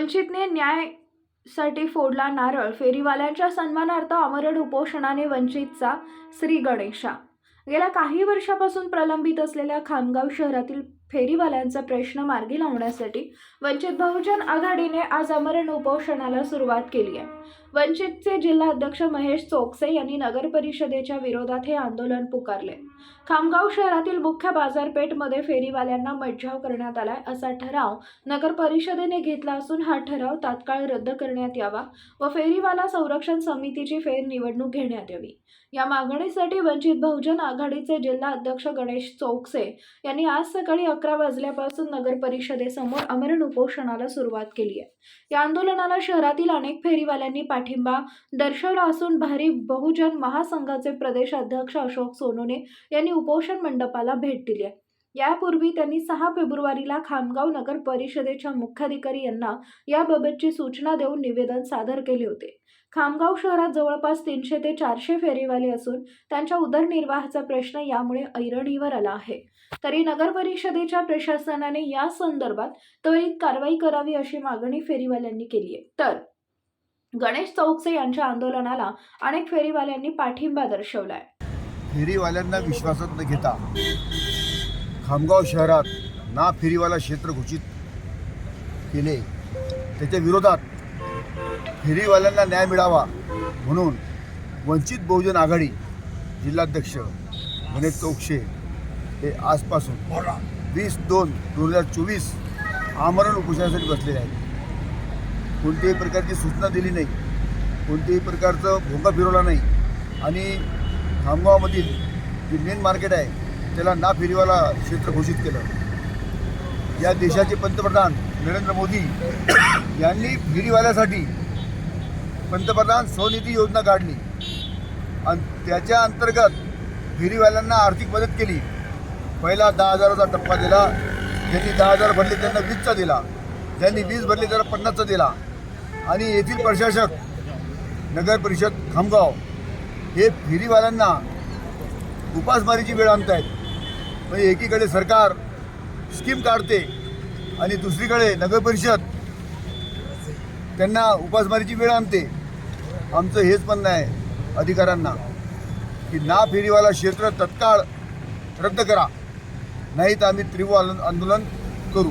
वंचितने न्यायसाठी फोडला नारळ फेरीवाल्यांच्या सन्मानार्थ आमरण उपोषणाने वंचितचा श्री गणेशा. गेल्या काही वर्षापासून प्रलंबित असलेल्या खामगाव शहरातील फेरीवाल्यांचा प्रश्न मार्गी लावण्यासाठी वंचित बहुजन आघाडीने आज आमरण उपोषणाला सुरुवात केली आहे. वंचितचे जिल्हा अध्यक्ष महेश चोकसे यांनी नगर परिषदेच्या विरोधात हे आंदोलन पुकारले. खामगाव शहरातील मुख्य बाजारपेठमध्ये फेरीवाल्यांना मज्जाव करण्यात आलाय असा ठराव नगर परिषदेने घेतला असून हा ठराव तात्काळ रद्द करण्यात यावा व फेरीवाला संरक्षण समितीची फेरनिवडणूक घेण्यात यावी. या मागणीसाठी वंचित बहुजन आघाडीचे जिल्हा अध्यक्ष गणेश चौकसे यांनी आज सकाळी अकरा वाजल्यापासून नगर परिषदेसमोर आमरण उपोषणाला सुरुवात केली आहे. या आंदोलनाला शहरातील अनेक फेरीवाल्यांनी पाठिंबा दर्शवला असून भारी बहुजन महासंघाचे प्रदेश अध्यक्ष अशोक सोनोने यांनी उपोषण मंडपाला भेट दिली आहे. यापूर्वी त्यांनी सहा फेब्रुवारीला खामगाव नगर परिषदेच्या मुख्याधिकारी यांना याबाबतची सूचना देऊन निवेदन सादर केले होते. खामगाव शहरात जवळपास तीनशे ते चारशे फेरीवाले असून त्यांच्या उदरनिर्वाहाचा प्रश्न यामुळे ऐरणीवर आला आहे. तरी नगर परिषदेच्या प्रशासनाने या संदर्भात त्वरित कारवाई करावी अशी मागणी फेरीवाल्यांनी केली आहे. तर गणेश चौकसे यांच्या आंदोलनाला अनेक फेरीवाल्यांनी पाठिंबा दर्शवलाय फेरीवाल्यांना विश्वासात न घेता खामगाव शहरात ना फेरीवाला क्षेत्र घोषित केले. त्याच्या विरोधात फेरीवाल्यांना न्याय मिळावा म्हणून वंचित बहुजन आघाडी जिल्हाध्यक्ष गणेश चौकशे हे आजपासून वीस दोन दोन हजार चोवीस आमरण उपोषणासाठी बसलेले आहेत. कोणत्याही प्रकारची सूचना दिली नाही. कोणत्याही प्रकारचं भोंगा फिरवला नाही. आणि खामगावामधील जे मेन मार्केट आहे त्याला ना फेरीवाला क्षेत्र घोषित केलं. या देशाचे पंतप्रधान नरेंद्र मोदी यांनी फेरीवाल्यासाठी पंतप्रधान स्वनिधी योजना काढली. आणि त्याच्या अंतर्गत फेरीवाल्यांना आर्थिक मदत केली. पहिला दहा हजाराचा टप्पा दिला. ज्यांनी दहा हजार भरले त्यांना वीसचा दिला. ज्यांनी वीस भरले त्यांना पन्नासचा दिला. आणि येथील प्रशासक नगर परिषद खामगाव हे फेरीवाल्यांना उपासमारीची वेळ आणत आहेत म्हणजे एकीकडे सरकार स्कीम काढते आणि दुसरीकडे नगरपरिषद त्यांना उपासमारीची वेळ आणते. आमचं हेच म्हणणं आहे अधिकाऱ्यांना की ना फेरीवाला क्षेत्र तत्काळ रद्द करा. नाही तर आम्ही तीव्र आंदोलन करू.